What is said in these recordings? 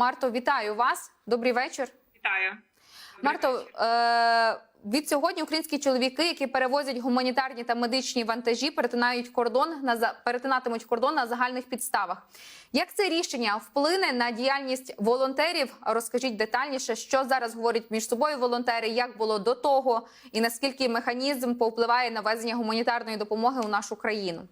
Марто, вітаю вас. Добрий вечір. Вітаю. Марто, е, від сьогодні українські чоловіки, які перевозять гуманітарні та медичні вантажі, перетинають кордон на за- перетинатимуть кордон на загальних підставах. Як це рішення вплине на діяльність волонтерів? Розкажіть детальніше, що зараз говорять між собою волонтери, як було до того, і наскільки механізм повпливає на везення гуманітарної допомоги у нашу країну.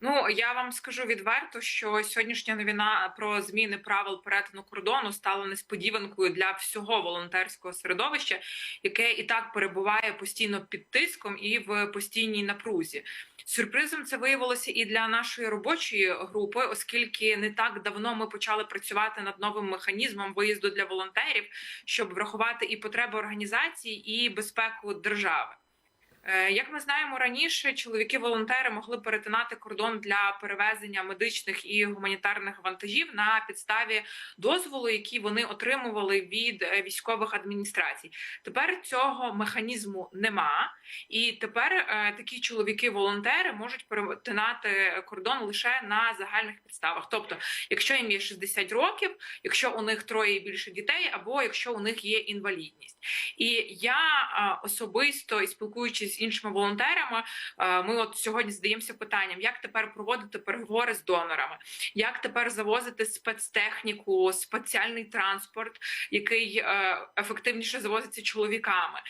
Ну я вам скажу відверто, що сьогоднішня новина про зміни правил перетину кордону стала несподіванкою для всього волонтерського середовища, яке і так перебуває постійно під тиском і в постійній напрузі. Сюрпризом це виявилося і для нашої робочої групи, оскільки не так давно ми почали працювати над новим механізмом виїзду для волонтерів, щоб врахувати і потреби організації, і безпеку держави. Е, Як ми знаємо раніше, чоловіки-волонтери могли перетинати кордон для перевезення медичних і гуманітарних вантажів на підставі дозволу, який вони отримували від е, військових адміністрацій. Тепер цього механізму нема, і тепер е, такі чоловіки-волонтери можуть перетинати кордон лише на загальних підставах. Тобто, якщо їм є 60 років, якщо у них троє і більше дітей, або якщо у них є інвалідність. І я особисто і спілкуючись іншими волонтерами, е, ми от сьогодні здаємося питанням, як тепер проводити переговори з донорами, як тепер завозити спецтехніку, спеціальний транспорт, який е, ефективніше завозиться чоловіками.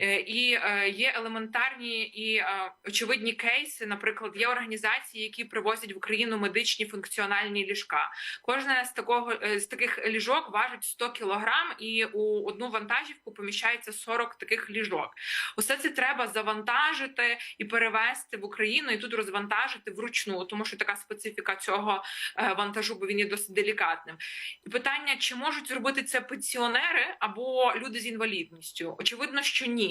Е, І е, є елементарні і е, очевидні кейси. Наприклад, є організації, які привозять в Україну медичні функціональні ліжка. Кожна з такого з таких ліжок важить 100 кілограм, і у одну вантажівку поміщається 40 таких ліжок. Усе це треба завантажити і перевезти в Україну, і тут розвантажити вручну, тому що така специфіка цього вантажу, бо він є досить делікатним. І питання: чи можуть зробити це пенсіонери або люди з інвалідністю? Очевидно, що ні.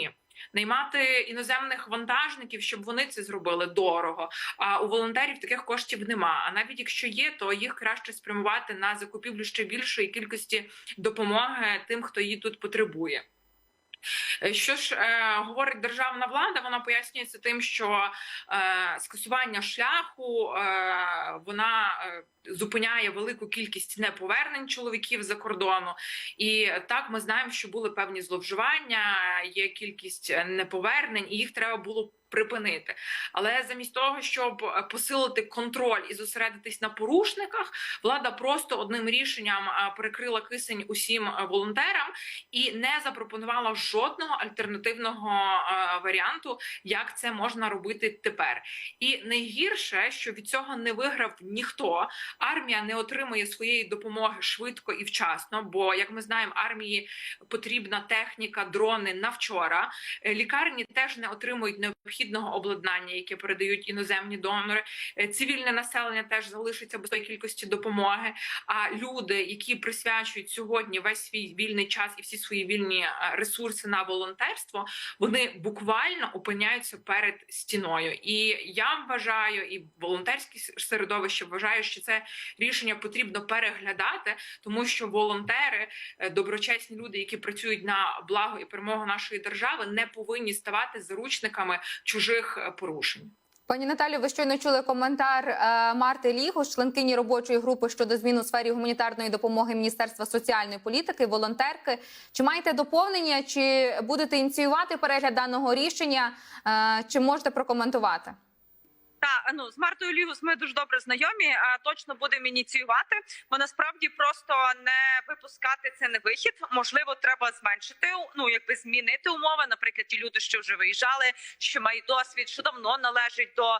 Наймати іноземних вантажників, щоб вони це зробили дорого. А у волонтерів таких коштів нема. А навіть якщо є, то їх краще спрямувати на закупівлю ще більшої кількості допомоги тим, хто її тут потребує. Е, Що ж е, говорить державна влада? Вона пояснюється тим, що е, скасування шляху е, вона е, зупиняє велику кількість неповернень чоловіків за кордону. І так ми знаємо, що були певні зловживання, є кількість неповернень, і їх треба було. Припинити, але замість того, щоб е, посилити контроль і зосередитись на порушниках, влада просто одним рішенням е, перекрила кисень усім е, волонтерам і не запропонувала жодного альтернативного е, варіанту, як це можна робити тепер. І найгірше, що від цього не виграв ніхто. Армія не отримує своєї допомоги швидко і вчасно. Бо, як ми знаємо, армії потрібна техніка, дрони на вчора. Е, Лікарні теж не отримують необхідного обладнання, яке передають іноземні донори. Е, Цивільне населення теж залишиться без тої кількості допомоги. А люди, які присвячують сьогодні весь свій вільний час і всі свої вільні е, ресурси на волонтерство, вони буквально опиняються перед стіною. І я вважаю, і волонтерське середовище вважає, що це рішення потрібно переглядати, тому що волонтери, е, доброчесні люди, які працюють на благо і перемогу нашої держави, не повинні ставати заручниками чужих е, порушень. Пані Наталі, ви щойно чули коментар е, Марти Лігуш, членкині робочої групи щодо змін у сфері гуманітарної допомоги Міністерства соціальної політики, волонтерки. Чи маєте доповнення, чи будете ініціювати перегляд даного рішення, чи можете прокоментувати? Та ну з Мартою Лігус ми дуже добре знайомі. А точно будемо ініціювати. Бо насправді просто не випускати це не вихід. Можливо, треба зменшити ну якби змінити умови. Наприклад, ті люди, що вже виїжджали, що мають досвід, що давно належить до е,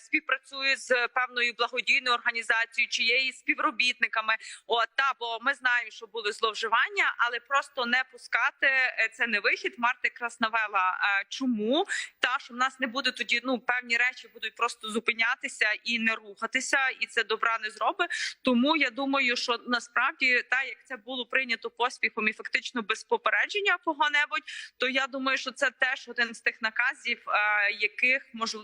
співпрацює з певною благодійною організацією, чи є її співробітниками. От та бо ми знаємо, що були зловживання, але просто не пускати е, це не вихід. Марта якраз навела е, чому та що в нас не буде тоді. Ну певні речі будуть просто зупинятися і не рухатися, і це добра не зробить. Тому я думаю, що насправді та як це було прийнято поспіхом і фактично без попередження кого-небудь, то я думаю, що це теж один з тих наказів, е, яких мож е,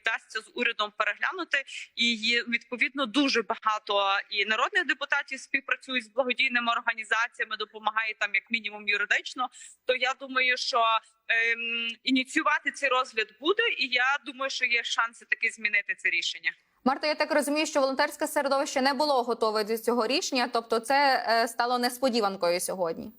вдасться з урядом переглянути. І відповідно дуже багато і народних депутатів співпрацюють з благодійними організаціями, допомагає там як мінімум юридично. То я думаю, що ем, ініціювати цей розгляд буде, і я думаю, що є шанси таки змінити це рішення. Марто, я так розумію, що волонтерське середовище не було готове до цього рішення, тобто це е, стало несподіванкою сьогодні.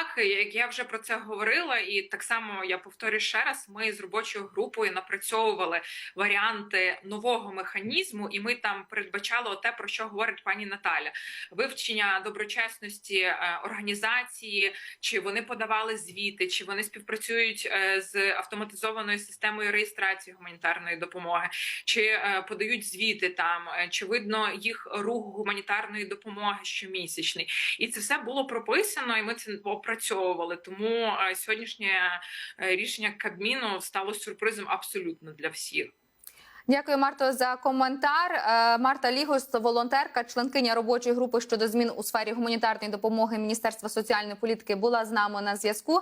Так, як я вже про це говорила, і так само я повторюю ще раз: ми з робочою групою напрацьовували варіанти нового механізму, і ми там передбачали те, про що говорить пані Наталя: вивчення доброчесності е, організації, чи вони подавали звіти, чи вони співпрацюють е, з автоматизованою системою реєстрації гуманітарної допомоги, чи е, подають звіти там, чи видно їх рух гуманітарної допомоги щомісячний. І це все було прописано, і ми це опрацьовували. Тому е, сьогоднішнє е, рішення Кабміну стало сюрпризом абсолютно для всіх. Дякую, Марто, за коментар. Е, Марта Лігус, волонтерка, членкиня робочої групи щодо змін у сфері гуманітарної допомоги Міністерства соціальної політики, була з нами на зв'язку.